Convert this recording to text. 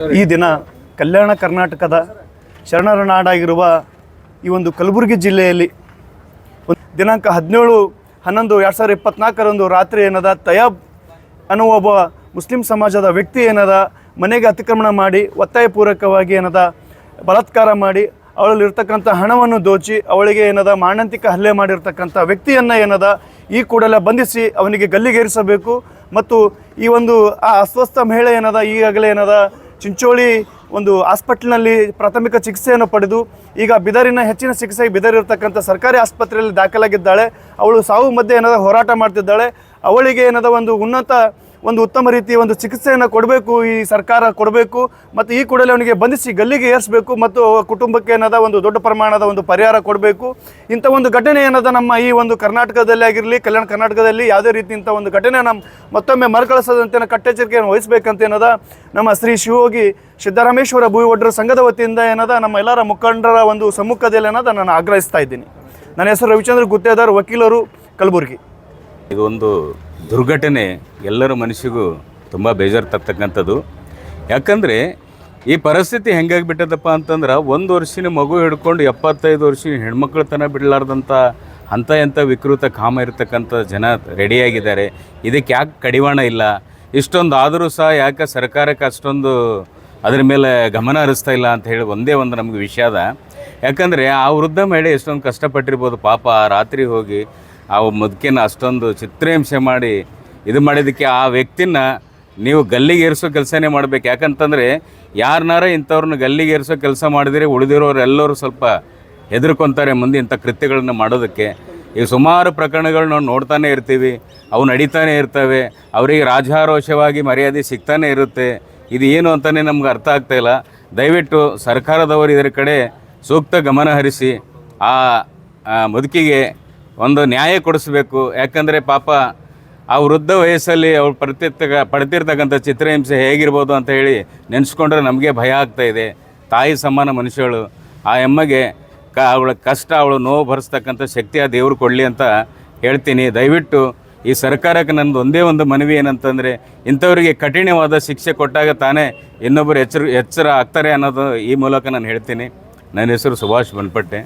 ಈ ದಿನ ಕಲ್ಯಾಣ ಕರ್ನಾಟಕದ ಶರಣರ ನಾಡಾಗಿರುವ ಈ ಒಂದು ಕಲಬುರಗಿ ಜಿಲ್ಲೆಯಲ್ಲಿ ದಿನಾಂಕ ಹದಿನೇಳು, ಹನ್ನೊಂದು, ಎರಡು ಸಾವಿರದ ಇಪ್ಪತ್ನಾಲ್ಕರಂದು ರಾತ್ರಿ ಏನದ, ತಯಾಬ್ ಅನ್ನುವ ಒಬ್ಬ ಮುಸ್ಲಿಂ ಸಮಾಜದ ವ್ಯಕ್ತಿ ಏನದ, ಮನೆಗೆ ಅತಿಕ್ರಮಣ ಮಾಡಿ ಒತ್ತಾಯಪೂರ್ವಕವಾಗಿ ಏನದ, ಬಲಾತ್ಕಾರ ಮಾಡಿ ಅವಳಲ್ಲಿರ್ತಕ್ಕಂಥ ಹಣವನ್ನು ದೋಚಿ, ಅವಳಿಗೆ ಏನದ ಮಾನಂತಿಕ ಹಲ್ಲೆ ಮಾಡಿರ್ತಕ್ಕಂಥ ವ್ಯಕ್ತಿಯನ್ನು ಏನದ, ಈ ಕೂಡಲೇ ಬಂಧಿಸಿ ಅವನಿಗೆ ಗಲ್ಲಿಗೇರಿಸಬೇಕು. ಮತ್ತು ಈ ಒಂದು ಆ ಅಸ್ವಸ್ಥ ಮಹಿಳೆ ಏನದ, ಈಗಾಗಲೇ ಏನದ ಚಿಂಚೋಳಿ ಒಂದು ಹಾಸ್ಪಿಟ್ಲ್ನಲ್ಲಿ ಪ್ರಾಥಮಿಕ ಚಿಕಿತ್ಸೆಯನ್ನು ಪಡೆದು ಈಗ ಬಿದರಿನ ಹೆಚ್ಚಿನ ಚಿಕಿತ್ಸೆಗೆ ಬಿದರಿರ್ತಕ್ಕಂಥ ಸರ್ಕಾರಿ ಆಸ್ಪತ್ರೆಯಲ್ಲಿ ದಾಖಲಾಗಿದ್ದಾಳೆ. ಅವಳು ಸಾವು ಮಧ್ಯೆ ಏನದ ಹೋರಾಟ ಮಾಡ್ತಿದ್ದಾಳೆ. ಅವಳಿಗೆ ಏನಾದ ಒಂದು ಉನ್ನತ ಒಂದು ಉತ್ತಮ ರೀತಿಯ ಒಂದು ಚಿಕಿತ್ಸೆಯನ್ನು ಕೊಡಬೇಕು, ಈ ಸರ್ಕಾರ ಕೊಡಬೇಕು, ಮತ್ತು ಈ ಕೂಡಲೇ ಅವನಿಗೆ ಬಂಧಿಸಿ ಗಲ್ಲಿಗೆ ಏರಿಸಬೇಕು ಮತ್ತು ಕುಟುಂಬಕ್ಕೆ ಏನಾದ ಒಂದು ದೊಡ್ಡ ಪ್ರಮಾಣದ ಒಂದು ಪರಿಹಾರ ಕೊಡಬೇಕು. ಇಂಥ ಒಂದು ಘಟನೆ ಏನದ ನಮ್ಮ ಈ ಒಂದು ಕರ್ನಾಟಕದಲ್ಲಿ ಆಗಿರಲಿ, ಕಲ್ಯಾಣ ಕರ್ನಾಟಕದಲ್ಲಿ ಯಾವುದೇ ರೀತಿ ಇಂಥ ಒಂದು ಘಟನೆ ನಮ್ಮ ಮತ್ತೊಮ್ಮೆ ಮರುಕಳಿಸದಂತೆ ಕಟ್ಟೆಚ್ಚರಿಕೆಯನ್ನು ವಹಿಸಬೇಕಂತ ಏನದ ನಮ್ಮ ಶ್ರೀ ಶಿವೋಗಿ ಸಿದ್ದರಾಮೇಶ್ವರ ಒಡ್ಡರ ಸಂಘದ ವತಿಯಿಂದ ಏನದ ನಮ್ಮ ಎಲ್ಲರ ಮುಖಂಡರ ಒಂದು ಸಮ್ಮುಖದಲ್ಲಿ ಏನದ ನಾನು ಆಗ್ರಹಿಸ್ತಾ ಇದ್ದೀನಿ. ನನ್ನ ಹೆಸರು ರವಿಚಂದ್ರ ಗುತ್ತೇದಾರ್, ವಕೀಲರು, ಕಲಬುರಗಿ. ಇದೊಂದು ದುರ್ಘಟನೆ ಎಲ್ಲರ ಮನಸ್ಸಿಗೂ ತುಂಬ ಬೇಜಾರು ತರ್ತಕ್ಕಂಥದ್ದು ಯಾಕಂದರೆ ಈ ಪರಿಸ್ಥಿತಿ ಹೆಂಗಾಗಿಬಿಟ್ಟದಪ್ಪ ಅಂತಂದ್ರೆ ಒಂದು ವರ್ಷಿನ ಮಗು ಹಿಡ್ಕೊಂಡು ಎಪ್ಪತ್ತೈದು ವರ್ಷ ಹೆಣ್ಮಕ್ಳ ತನ ಬಿಡಲಾರ್ದಂಥ ಅಂಥ ಎಂಥ ವಿಕೃತ ಕಾಮ ಇರತಕ್ಕಂಥ ಜನ ರೆಡಿಯಾಗಿದ್ದಾರೆ ಇದಕ್ಕೆ ಯಾಕೆ ಕಡಿವಾಣ ಇಲ್ಲ? ಇಷ್ಟೊಂದು ಆದರೂ ಸಹ ಯಾಕೆ ಸರ್ಕಾರಕ್ಕೆ ಅಷ್ಟೊಂದು ಅದ್ರ ಮೇಲೆ ಗಮನ ಹರಿಸ್ತಾ ಇಲ್ಲ ಅಂತ ಹೇಳಿ ಒಂದೇ ಒಂದು ನಮಗೆ ವಿಷಯ ಅದ ಯಾಕಂದರೆ ಆ ವೃದ್ಧ ಮಹಿಳೆ ಎಷ್ಟೊಂದು ಕಷ್ಟಪಟ್ಟಿರ್ಬೋದು, ಪಾಪ ರಾತ್ರಿ ಹೋಗಿ ಆ ಮುದುಕಿನ ಅಷ್ಟೊಂದು ಚಿತ್ರಹಿಂಸೆ ಮಾಡಿ ಇದು ಮಾಡಿದ್ದಕ್ಕೆ ಆ ವ್ಯಕ್ತಿನ ನೀವು ಗಲ್ಲಿಗೆ ಏರಿಸೋ ಕೆಲಸನೇ ಮಾಡ್ಬೇಕು. ಯಾಕಂತಂದರೆ ಯಾರನ್ನಾರ ಇಂಥವ್ರನ್ನ ಗಲ್ಲಿಗೆ ಏರಿಸೋ ಕೆಲಸ ಮಾಡಿದರೆ ಉಳಿದಿರೋರು ಎಲ್ಲರೂ ಸ್ವಲ್ಪ ಹೆದರ್ಕೊತಾರೆ ಮುಂದೆ ಇಂಥ ಕೃತ್ಯಗಳನ್ನ ಮಾಡೋದಕ್ಕೆ. ಈಗ ಸುಮಾರು ಪ್ರಕರಣಗಳು ನಾವು ನೋಡ್ತಾನೆ ಇರ್ತೀವಿ, ಅವು ನಡೀತಾನೆ ಇರ್ತವೆ, ಅವರಿಗೆ ರಾಜಾರೋಷವಾಗಿ ಮರ್ಯಾದೆ ಸಿಗ್ತಾನೆ ಇರುತ್ತೆ. ಇದು ಏನು ಅಂತಲೇ ನಮ್ಗೆ ಅರ್ಥ ಆಗ್ತಾ ಇಲ್ಲ. ದಯವಿಟ್ಟು ಸರ್ಕಾರದವರು ಇದರ ಕಡೆ ಸೂಕ್ತ ಗಮನ ಹರಿಸಿ ಆ ಮುದುಕಿಗೆ ಒಂದು ನ್ಯಾಯ ಕೊಡಿಸ್ಬೇಕು. ಯಾಕಂದರೆ ಪಾಪ ಆ ವೃದ್ಧ ವಯಸ್ಸಲ್ಲಿ ಅವ್ರು ಪಡ್ತಿರ್ತಕ್ಕ ಪಡ್ತಿರ್ತಕ್ಕಂಥ ಚಿತ್ರಹಿಂಸೆ ಹೇಗಿರ್ಬೋದು ಅಂತ ಹೇಳಿ ನೆನೆಸ್ಕೊಂಡ್ರೆ ನಮಗೆ ಭಯ ಆಗ್ತಾ ಇದೆ. ತಾಯಿ ಸಮಾನ ಮನುಷ್ಯಳು. ಆ ಎಮ್ಮಗೆ ಕ, ಅವಳ ಕಷ್ಟ, ಅವಳು ನೋವು ಭರಿಸ್ತಕ್ಕಂಥ ಶಕ್ತಿ ಆ ದೇವ್ರು ಕೊಡಲಿ ಅಂತ ಹೇಳ್ತೀನಿ. ದಯವಿಟ್ಟು ಈ ಸರ್ಕಾರಕ್ಕೆ ನಂದು ಒಂದೇ ಒಂದು ಮನವಿ ಏನಂತಂದರೆ, ಇಂಥವರಿಗೆ ಕಠಿಣವಾದ ಶಿಕ್ಷೆ ಕೊಟ್ಟಾಗ ತಾನೇ ಇನ್ನೊಬ್ಬರು ಎಚ್ಚರ ಎಚ್ಚರ ಆಗ್ತಾರೆ ಅನ್ನೋದು ಈ ಮೂಲಕ ನಾನು ಹೇಳ್ತೀನಿ. ನನ್ನ ಹೆಸರು ಸುಭಾಷ್ ಬನ್ಪಟ್ಟೆ.